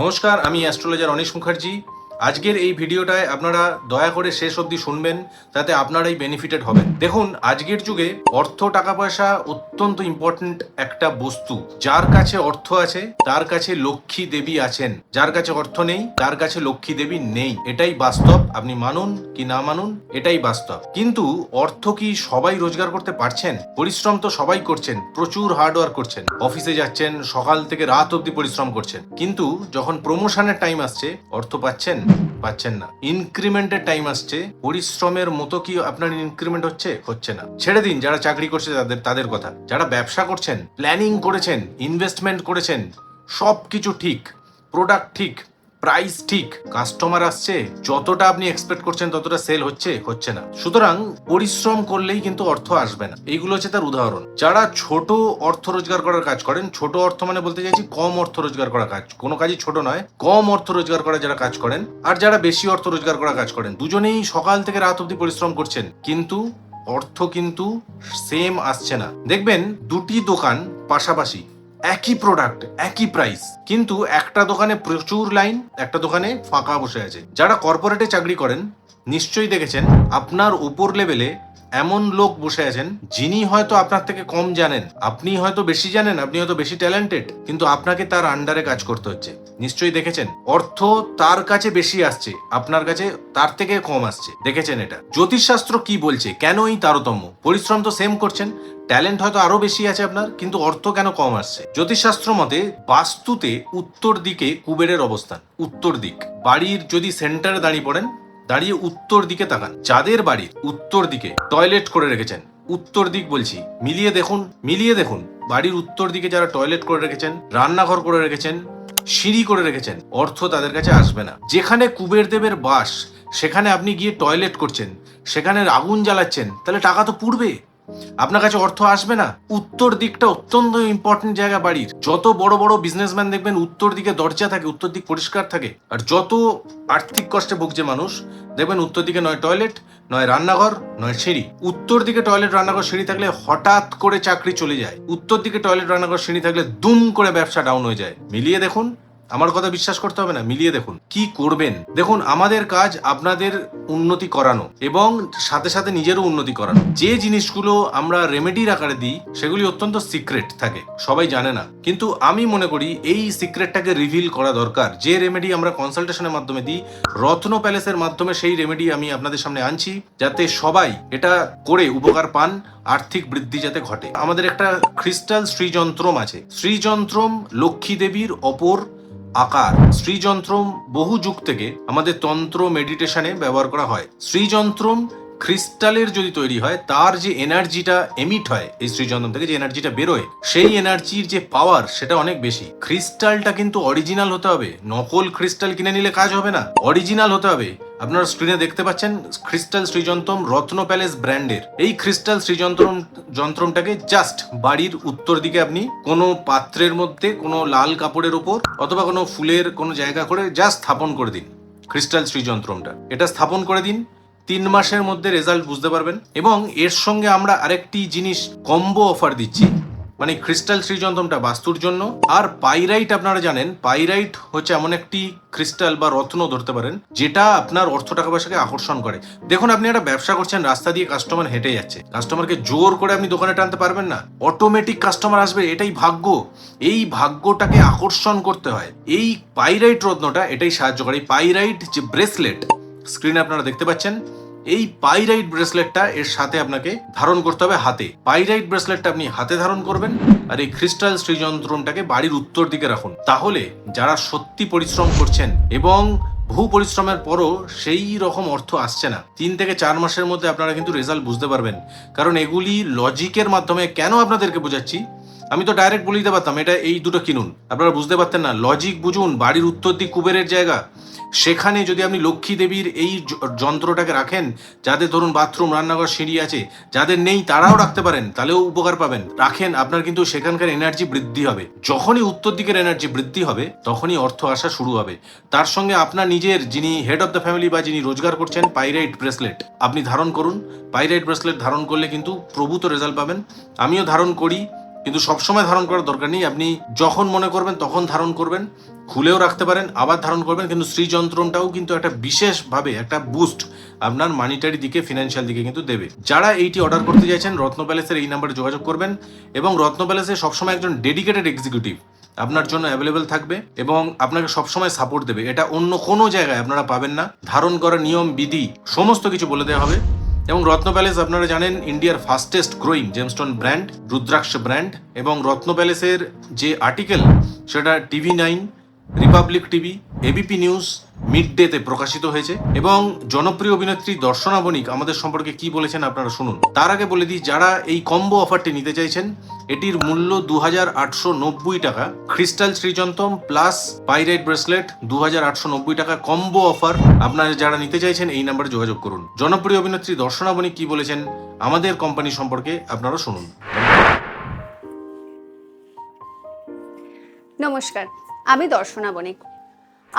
নমস্কার আমি astrologer anise Mukherjee. আজকের এই ভিডিওটায় আপনারা দয়া করে শেষ অবধি শুনবেন যাতে আপনারাই বেনিফিটেড হবেন। দেখুন, আজকের যুগে অর্থ টাকা পয়সা অত্যন্ত ইম্পর্ট্যান্ট একটা বস্তু। যার কাছে অর্থ আছে, তার কাছে লক্ষ্মী দেবী আছেন। যার কাছে অর্থ নেই, তার কাছে লক্ষ্মী দেবী নেই। এটাই বাস্তব। আপনি মানুন কি না মানুন, এটাই বাস্তব। কিন্তু অর্থ কি সবাই রোজগার করতে পারছেন? পরিশ্রম তো সবাই করছেন, প্রচুর হার্ডওয়ার্ক করছেন। অফিসে যাচ্ছেন, সকাল থেকে রাত অবধি পরিশ্রম করছেন। কিন্তু যখন প্রমোশনের টাইম আসছে, অর্থ পাচ্ছেন পাচ্ছেন না। ইনক্রিমেন্টের টাইম আসছে, পরিশ্রমের মতো কি আপনার ইনক্রিমেন্ট হচ্ছে? হচ্ছে না। ছেড়ে দিন, যারা চাকরি করছে তাদের তাদের কথা। যারা ব্যবসা করছেন প্ল্যানিং করেছেন ইনভেস্টমেন্ট করেছেন সব কিছু ঠিক প্রোডাক্ট ঠিক প্রাইস ঠিক। কাস্টমার আসছে, যতটা আপনি এক্সপেক্ট করছেন, ততটা সেল হচ্ছে হচ্ছে না। সুতরাং পরিশ্রম করলেই কিন্তু অর্থ আসবে না। এইগুলো হচ্ছে তার উদাহরণ। যারা ছোট অর্থ রোজগার করার কাজ করেন, ছোট অর্থ মানে বলতে চাইছি কম অর্থ রোজগার করা কাজ। কোনো কাজই ছোট নয়, কম অর্থ রোজগার করা যারা কাজ করেন, আর যারা বেশি অর্থ রোজগার করা কাজ করেন, দুজনেই সকাল থেকে রাত অবধি পরিশ্রম করছেন, কিন্তু অর্থ কিন্তু সেম আসছে না। দেখবেন দুটি দোকান পাশাপাশি একই প্রোডাক্ট একই প্রাইস কিন্তু একটা দোকানে প্রচুর লাইন একটা দোকানে ফাঁকা বসে আছে। যারা কর্পোরেটে চাকরি করেন, নিশ্চয়ই দেখেছেন, আপনার উপর লেভেলে এমন লোক বসে আছেন যিনি হয়তো আপনার থেকে কম জানেন। আপনি হয়তো বেশি জানেন, আপনি হয়তো বেশি ট্যালেন্টেড কিন্তু আপনাকে তার আন্ডারে কাজ করতে হচ্ছে। নিশ্চয়ই দেখেছেন, অর্থ তার কাছে বেশি আসছে, আপনার কাছে তার থেকে কম আসছে। দেখেছেন এটা। জ্যোতিষশাস্ত্র কি বলছে? কেন এই তারতম্য? পরিশ্রম তো সেম করছেন ট্যালেন্ট হয়তো আরও বেশি আছে আপনার, কিন্তু অর্থ কেন কম আসছে? জ্যোতিষশাস্ত্র মতে, বাস্তুতে উত্তর দিকে কুবেরের অবস্থান, উত্তর দিক। বাড়ির যদি সেন্টারে দাঁড়িয়ে পড়েন দাঁড়িয়ে উত্তর দিকে তাকান। যাদের বাড়ির উত্তর দিকে টয়লেট করে রেখেছেন। উত্তর দিক বলছি, মিলিয়ে দেখুন মিলিয়ে দেখুন। বাড়ির উত্তর দিকে যারা টয়লেট করে রেখেছেন, রান্নাঘর করে রেখেছেন, সিঁড়ি করে রেখেছেন, অর্থ তাদের কাছে আসবে না। যেখানে কুবের দেবের বাস, সেখানে আপনি গিয়ে টয়লেট করছেন, সেখানে আগুন জ্বালাচ্ছেন, তাহলে টাকা তো পুড়বে। আপনার কাছে অর্থ আসবে না? উত্তর দিকটা অত্যন্ত ইম্পর্টেন্ট জায়গা বাড়ির। যত বড় বড় বিজনেসম্যান দেখবেন, উত্তর দিকে দরজা থাকে, উত্তর দিক পরিষ্কার থাকে। আর যত আর্থিক কষ্টে ভুগছে মানুষ, দেখবেন উত্তর দিকে নয় টয়লেট নয় রান্নাঘর, নয় সিঁড়ি। উত্তর দিকে টয়লেট রান্নাঘর, সিঁড়ি থাকলে হঠাৎ করে চাকরি চলে যায়। উত্তর দিকে টয়লেট রান্নাঘর, সিঁড়ি থাকলে দুম করে ব্যবসা ডাউন হয়ে যায়। মিলিয়ে দেখুন আমার কথা বিশ্বাস করতে হবে না, মিলিয়ে দেখুন। কি করবেন? দেখুন, আমাদের কাজ আপনাদের উন্নতি করানো এবং সাথে সাথে নিজেরও উন্নতি করানো। যে জিনিসগুলো আমরা রেমেডির আকারে দিই, সেগুলি অত্যন্ত সিক্রেট থাকে, সবাই জানে না। কিন্তু আমি মনে করি, এই সিক্রেটটাকে রিভিল করা দরকার। যে রেমেডি আমরা কনসালটেশনের মাধ্যমে দিই, রত্ন প্যালেসের মাধ্যমে সেই রেমেডি আমি আপনাদের সামনে আনছি, যাতে সবাই এটা করে উপকার পান, আর্থিক বৃদ্ধি যাতে ঘটে। আমাদের একটা ক্রিস্টাল শ্রীযন্ত্রম আছে। শ্রীযন্ত্রম লক্ষ্মী দেবীর অপর আকার শ্রীযন্ত্রম বহু যুগ থেকে আমাদের তন্ত্র মেডিটেশনে ব্যবহার করা হয়। শ্রীযন্ত্রম ক্রিস্টালের যদি তৈরি হয়, তার যে এনার্জিটা এমিট হয়, এই শ্রীযন্ত্রম থেকে যে এনার্জিটা বেরোয়, সেই এনার্জির যে পাওয়ার সেটা অনেক বেশি। ক্রিস্টালটা কিন্তু অরিজিনাল হতে হবে। নকল ক্রিস্টাল কিনে নিলে কাজ হবে না। অরিজিনাল হতে হবে। আপনারা স্ক্রিনে দেখতে পাচ্ছেন, ক্রিস্টাল শ্রীযন্ত্রম রত্ন প্যালেস ব্র্যান্ডের এই ক্রিস্টাল শ্রীযন্ত্রম যন্ত্রমটাকে জাস্ট বাড়ির উত্তর দিকে আপনি কোনো পাত্রের মধ্যে, কোনো লাল কাপড়ের ওপর অথবা কোনো ফুলের কোনো জায়গা করে জাস্ট স্থাপন করে দিন। ক্রিস্টাল শ্রীযন্ত্রমটা এটা স্থাপন করে দিন। তিন মাসের মধ্যে রেজাল্ট বুঝতে পারবেন। এবং এর সঙ্গে আমরা আরেকটি জিনিস কম্বো অফার দিচ্ছি। মানে ক্রিস্টাল শ্রীযন্ত্রমটা বাস্তুর জন্য। আর পাইরাইট আপনারা জানেন পাইরাইট হচ্ছে এমন একটি ক্রিস্টাল বা রত্ন ধরতে পারেন, যেটা আপনার অর্থ টাকা পয়সাকে আকর্ষণ করে। দেখুন, আপনি একটা ব্যবসা করছেন, রাস্তা দিয়ে কাস্টমার হেঁটে যাচ্ছে। কাস্টমারকে জোর করে আপনি দোকানে টানতে পারবেন না। অটোমেটিক কাস্টমার আসবে, এটাই ভাগ্য। এই ভাগ্যটাকে আকর্ষণ করতে হয়। এই পাইরাইট রত্নটা, এটাই সাহায্য করে। পাইরাইট যে ব্রেসলেট স্ক্রিনে আপনারা দেখতে পাচ্ছেন, এই পাইরাইট ব্রেসলেটটা এর সাথে আপনাকে ধারণ করতে হবে হাতে। পাইরাইট ব্রেসলেটটা আপনি হাতে ধারণ করবেন আর এই ক্রিস্টাল শ্রীযন্ত্রমটাকে বাড়ির উত্তর দিকে রাখুন। তাহলে যারা সত্যি পরিশ্রম করছেন এবং বহু পরিশ্রমের পরও সেই রকম অর্থ আসছে না, তিন থেকে চার মাসের মধ্যে আপনারা কিন্তু রেজাল্ট বুঝতে পারবেন। কারণ এগুলি লজিকের মাধ্যমে কেন আপনাদেরকে বোঝাচ্ছি? আমি তো ডাইরেক্ট বলে দিতে পারতাম, এটা এই দুটো কিনুন। আপনারা বুঝতে পারতেন না লজিক বুঝুন, বাড়ির উত্তর দিক কুবেরের জায়গা। সেখানে যদি আপনি লক্ষ্মী দেবীর এই যন্ত্রটাকে রাখেন যাদের ধরুন বাথরুম রান্নাঘর, সিঁড়ি আছে, যাদের নেই তারাও রাখতে পারেন, তাহলেও উপকার পাবেন। রাখেন, আপনার কিন্তু সেখানকার এনার্জি বৃদ্ধি হবে। যখনই উত্তর দিকের এনার্জি বৃদ্ধি হবে, তখনই অর্থ আসা শুরু হবে। তার সঙ্গে আপনার নিজের, যিনি হেড অফ দ্য ফ্যামিলি বা যিনি রোজগার করছেন পাইরাইট ব্রেসলেট আপনি ধারণ করুন। পাইরাইট ব্রেসলেট ধারণ করলে কিন্তু প্রভূত রেজাল্ট পাবেন। আমিও ধারণ করি কিন্তু সবসময় ধারণ করার দরকার নেই। আপনি যখন মনে করবেন, তখন ধারণ করবেন, খুলেও রাখতে পারেন, আবার ধারণ করবেন, কিন্তু শ্রীযন্ত্রমটাও কিন্তু একটা বিশেষভাবে একটা বুস্ট আপনার মানিটারি দিকে ফিনান্সিয়াল দিকে কিন্তু দেবে। যারা এইটি অর্ডার করতে চাইছেন, রত্ন প্যালেসের এই নাম্বারে যোগাযোগ করবেন এবং রত্ন প্যালেসে সবসময় একজন ডেডিকেটেড এক্সিকিউটিভ আপনার জন্য অ্যাভেলেবেল থাকবে এবং আপনাকে সবসময় সাপোর্ট দেবে। এটা অন্য কোনো জায়গায় আপনারা পাবেন না। ধারণ করার নিয়ম, বিধি, সমস্ত কিছু বলে দেওয়া হবে। এবং রত্ন প্যালেস আপনারা জানেন ইন্ডিয়ার fastest growing gemstone brand, Rudraksha brand এবং রত্ন প্যালেসের যে আর্টিকেল, সেটা TV nine, Republic TV, ABP news mid ডেতে প্রকাশিত হয়েছে এবং জনপ্রিয় অভিনেত্রী দর্শনা বণিক আমাদের সম্পর্কে কি বলেছেন আপনারা শুনুন। তার আগে বলে দিই, যারা এই কম্বো অফারটি নিতে চাইছেন, এটির মূল্য দু হাজার আটশো নব্বই টাকা। Crystal Shriyantram plus pyrite bracelet দু টাকা কম্বো অফার। আপনারা যারা নিতে চাইছেন, এই নাম্বারে যোগাযোগ করুন। জনপ্রিয় অভিনেত্রী দর্শনা বণিক কি বলেছেন, আমাদের কোম্পানি সম্পর্কে আপনারা শুনুন। নমস্কার, আমি দর্শনা বণিক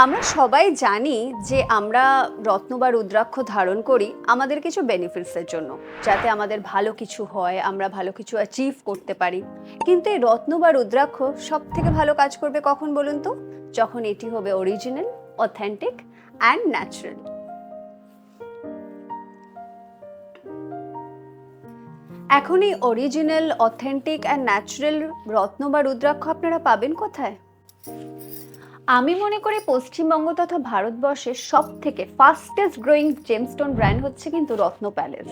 আমরা সবাই জানি যে আমরা রত্ন বা রুদ্রাক্ষ ধারণ করি আমাদের কিছু বেনিফিটসের জন্য, যাতে আমাদের ভালো কিছু হয়, আমরা ভালো কিছু অ্যাচিভ করতে পারি। কিন্তু এই রত্ন বা রুদ্রাক্ষ সব থেকে ভালো কাজ করবে কখন বলুন তো? যখন এটি হবে অরিজিনাল অথেন্টিক অ্যান্ড ন্যাচারাল এখন এই অরিজিনাল অথেন্টিক অ্যান্ড ন্যাচারাল রত্ন বা রুদ্রাক্ষ আপনারা পাবেন কোথায়? আমি মনে করি পশ্চিমবঙ্গ তথা ভারতবর্ষের সব থেকে ফাস্টেস্ট গ্রোয়িং জেমস্টোন ব্র্যান্ড হচ্ছে কিন্তু রত্ন প্যালেস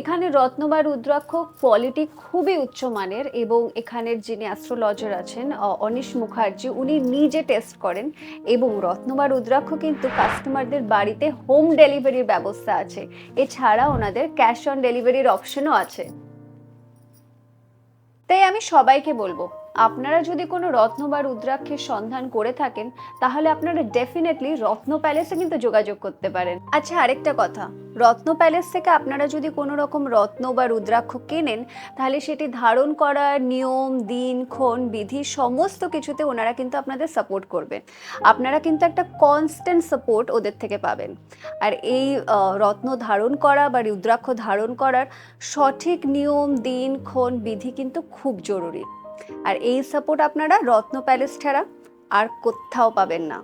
এখানে রত্ন বা রুদ্রাক্ষ কোয়ালিটি খুবই উচ্চমানের এবং এখানের যিনি অ্যাস্ট্রোলজার আছেন অনিশ মুখার্জি, উনি নিজে টেস্ট করেন এবং রত্ন বা রুদ্রাক্ষ কিন্তু কাস্টমারদের বাড়িতে হোম ডেলিভারির ব্যবস্থা আছে। এছাড়া ওনাদের ক্যাশ অন ডেলিভারির অপশনও আছে। তাই আমি সবাইকে বলব আপনারা যদি কোনো রত্ন বা রুদ্রাক্ষের সন্ধান করে থাকেন, তাহলে আপনারা ডেফিনেটলি রত্ন প্যালেসে কিন্তু যোগাযোগ করতে পারেন। আচ্ছা আরেকটা কথা। রত্ন প্যালেস থেকে আপনারা যদি কোনো রকম রত্ন বা রুদ্রাক্ষ কেনেন, তাহলে সেটি ধারণ করার নিয়ম, দিন, ক্ষণ, বিধি সমস্ত কিছুতে ওনারা কিন্তু আপনাদের সাপোর্ট করবে আপনারা কিন্তু একটা কনস্ট্যান্ট সাপোর্ট ওদের থেকে পাবেন। আর এই রত্ন ধারণ করা বা রুদ্রাক্ষ ধারণ করার সঠিক নিয়ম, দিন, ক্ষণ, বিধি কিন্তু খুব জরুরি। আর এই সাপোর্ট আপনারা রত্ন প্যালেস ছাড়া আর কোথাও পাবেন না।